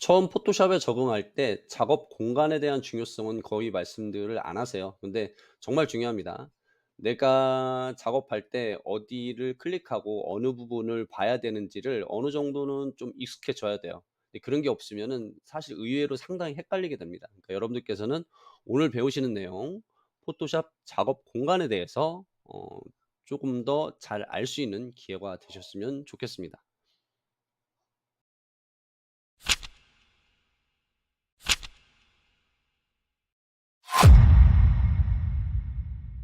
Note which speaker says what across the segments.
Speaker 1: 처음 포토샵에 적응할 때 작업 공간에 대한 중요성은 거의 말씀들을 안 하세요. 근데 정말 중요합니다. 내가 작업할 때 어디를 클릭하고 어느 부분을 봐야 되는지를 어느 정도는 좀 익숙해져야 돼요. 그런 게 없으면은 사실 의외로 상당히 헷갈리게 됩니다. 그러니까 여러분들께서는 오늘 배우시는 내용, 포토샵 작업 공간에 대해서 어, 조금 더 잘 알 수 있는 기회가 되셨으면 좋겠습니다.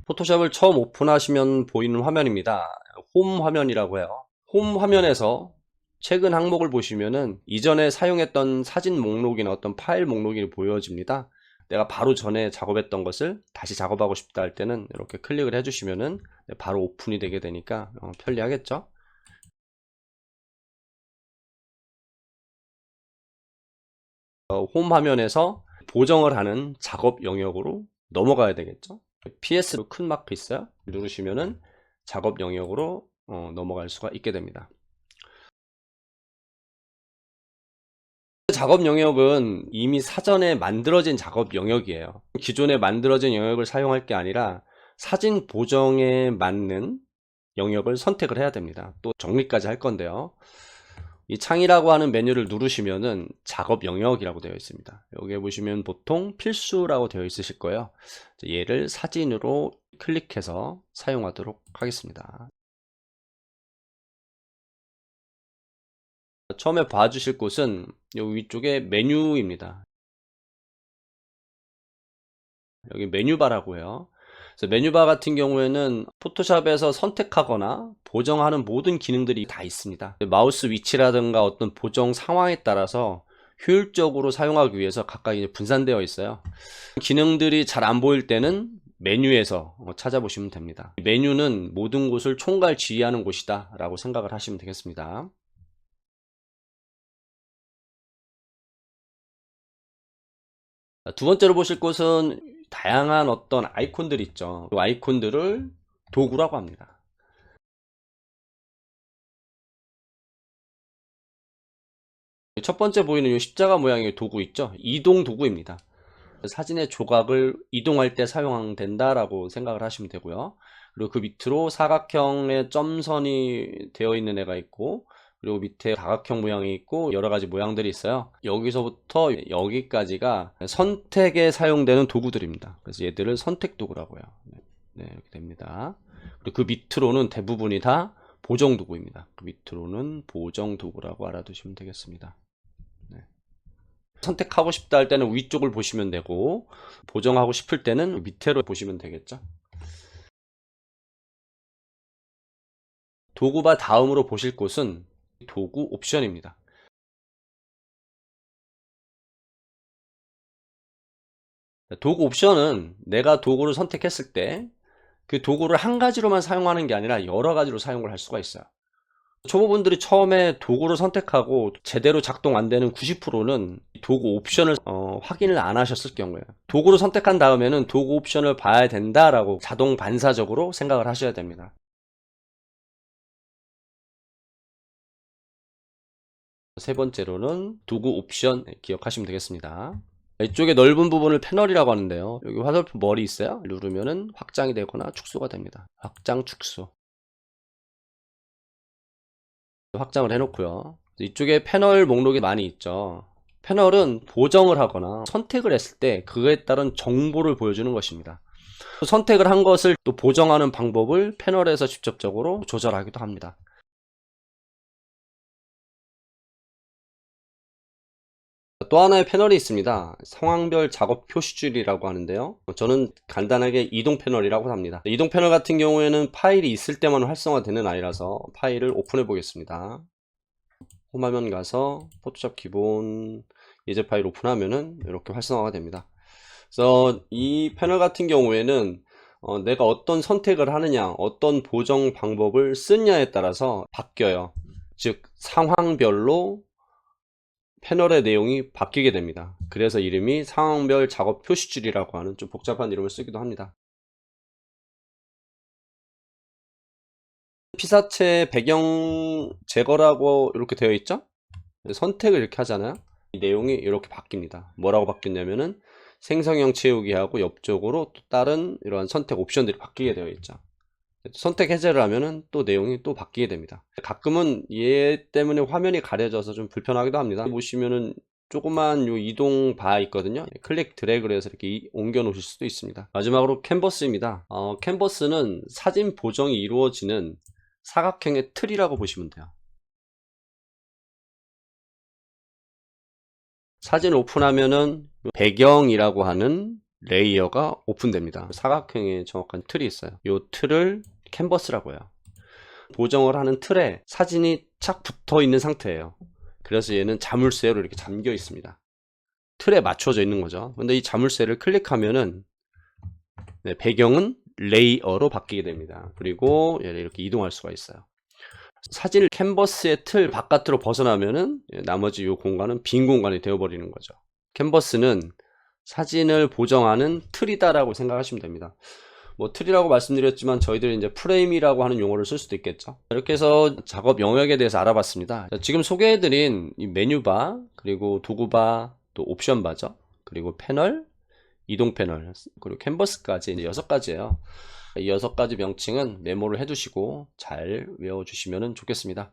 Speaker 1: 포토샵을 처음 오픈하시면 보이는 화면입니다. 홈 화면이라고 해요. 홈 화면에서 최근 항목을 보시면은 이전에 사용했던 사진 목록이나 어떤 파일 목록이 보여집니다. 내가 바로 전에 작업했던 것을 다시 작업하고 싶다 할 때는 이렇게 클릭을 해주시면은 바로 오픈이 되게 되니까 어, 편리하겠죠? 어, 홈 화면에서 보정을 하는 작업 영역으로 넘어가야 되겠죠? PS로 큰 마크 있어요. 누르시면은 작업 영역으로 어, 넘어갈 수가 있게 됩니다. 작업 영역은 이미 사전에 만들어진 작업 영역이에요. 기존에 만들어진 영역을 사용할 게 아니라 사진 보정에 맞는 영역을 선택을 해야 됩니다. 또 정리까지 할 건데요. 이 창이라고 하는 메뉴를 누르시면은 작업 영역이라고 되어 있습니다. 여기에 보시면 보통 필수라고 되어 있으실 거예요. 얘를 사진으로 클릭해서 사용하도록 하겠습니다. 처음에 봐주실 곳은 여기 위쪽에 메뉴입니다. 여기 메뉴바라고 해요. 그래서 메뉴바 같은 경우에는 포토샵에서 선택하거나 보정하는 모든 기능들이 다 있습니다. 마우스 위치라든가 어떤 보정 상황에 따라서 효율적으로 사용하기 위해서 각각 분산되어 있어요. 기능들이 잘 안 보일 때는 메뉴에서 찾아보시면 됩니다. 메뉴는 모든 곳을 총괄 지휘하는 곳이다 라고 생각을 하시면 되겠습니다. 두 번째로 보실 곳은 다양한 어떤 아이콘들 있죠. 그 아이콘들을 도구라고 합니다. 첫 번째 보이는 이 십자가 모양의 도구 있죠. 이동 도구입니다. 사진의 조각을 이동할 때 사용된다라고 생각을 하시면 되고요. 그리고 그 밑으로 사각형의 점선이 되어 있는 애가 있고 그리고 밑에 다각형 모양이 있고 여러 가지 모양들이 있어요. 여기서부터 여기까지가 선택에 사용되는 도구들입니다. 그래서 얘들을 선택 도구라고 해요. 네, 이렇게 됩니다. 그리고 그 밑으로는 대부분이 다 보정 도구입니다. 그 밑으로는 보정 도구라고 알아두시면 되겠습니다. 네. 선택하고 싶다 할 때는 위쪽을 보시면 되고 보정하고 싶을 때는 밑으로 보시면 되겠죠. 도구바 다음으로 보실 곳은 도구 옵션입니다. 도구 옵션은 내가 도구를 선택했을 때 그 도구를 한 가지로만 사용하는 게 아니라 여러 가지로 사용을 할 수가 있어요. 초보분들이 처음에 도구를 선택하고 제대로 작동 안 되는 90%는 도구 옵션을 어, 확인을 안 하셨을 경우에요. 도구를 선택한 다음에는 도구 옵션을 봐야 된다라고 자동 반사적으로 생각을 하셔야 됩니다. 세 번째로는 도구 옵션 기억하시면 되겠습니다. 이쪽에 넓은 부분을 패널이라고 하는데요. 여기 화살표 머리 있어요. 누르면은 확장이 되거나 축소가 됩니다. 확장, 축소. 확장을 해놓고요. 이쪽에 패널 목록이 많이 있죠. 패널은 보정을 하거나 선택을 했을 때 그에 따른 정보를 보여주는 것입니다. 선택을 한 것을 또 보정하는 방법을 패널에서 직접적으로 조절하기도 합니다. 또 하나의 패널이 있습니다. 상황별 작업 표시줄이라고 하는데요. 저는 간단하게 이동 패널이라고 합니다. 이동 패널 같은 경우에는 파일이 있을 때만 활성화되는 아니라서 파일을 오픈해 보겠습니다. 홈화면 가서 포토샵 기본 예제 파일 오픈하면은 이렇게 활성화가 됩니다. 그래서 이 패널 같은 경우에는 어, 내가 어떤 선택을 하느냐, 어떤 보정 방법을 쓰냐에 따라서 바뀌어요. 즉 상황별로 패널의 내용이 바뀌게 됩니다. 그래서 이름이 상황별 작업 표시줄이라고 하는 좀 복잡한 이름을 쓰기도 합니다. 피사체 배경 제거라고 이렇게 되어 있죠? 선택을 이렇게 하잖아요. 이 내용이 이렇게 바뀝니다. 뭐라고 바뀌냐면은 생성형 채우기하고 옆쪽으로 또 다른 이러한 선택 옵션들이 바뀌게 되어 있죠. 선택 해제를 하면은 또 내용이 또 바뀌게 됩니다. 가끔은 얘 때문에 화면이 가려져서 좀 불편하기도 합니다. 보시면은 조그만 요 이동 바 있거든요. 클릭 드래그를 해서 이렇게 이- 옮겨 놓으실 수도 있습니다. 마지막으로 캔버스입니다. 어, 캔버스는 사진 보정이 이루어지는 사각형의 틀이라고 보시면 돼요. 사진을 오픈하면은 배경이라고 하는 레이어가 오픈됩니다. 사각형의 정확한 틀이 있어요. 이 틀을 캔버스라고 해요. 보정을 하는 틀에 사진이 착 붙어 있는 상태예요. 그래서 얘는 자물쇠로 이렇게 잠겨 있습니다. 틀에 맞춰져 있는 거죠. 근데 이 자물쇠를 클릭하면은 네, 배경은 레이어로 바뀌게 됩니다. 그리고 얘를 이렇게 이동할 수가 있어요. 사진을 캔버스의 틀 바깥으로 벗어나면은 예, 나머지 이 공간은 빈 공간이 되어버리는 거죠. 캔버스는 사진을 보정하는 틀이다라고 생각하시면 됩니다. 뭐 틀이라고 말씀드렸지만 저희들이 이제 프레임이라고 하는 용어를 쓸 수도 있겠죠. 이렇게 해서 작업 영역에 대해서 알아봤습니다. 자, 지금 소개해드린 이 메뉴바, 그리고 도구바, 또 옵션바죠. 그리고 패널, 이동 패널, 그리고 캔버스까지 이제 여섯 가지예요. 이 여섯 가지 명칭은 메모를 해두시고 잘 외워주시면 좋겠습니다.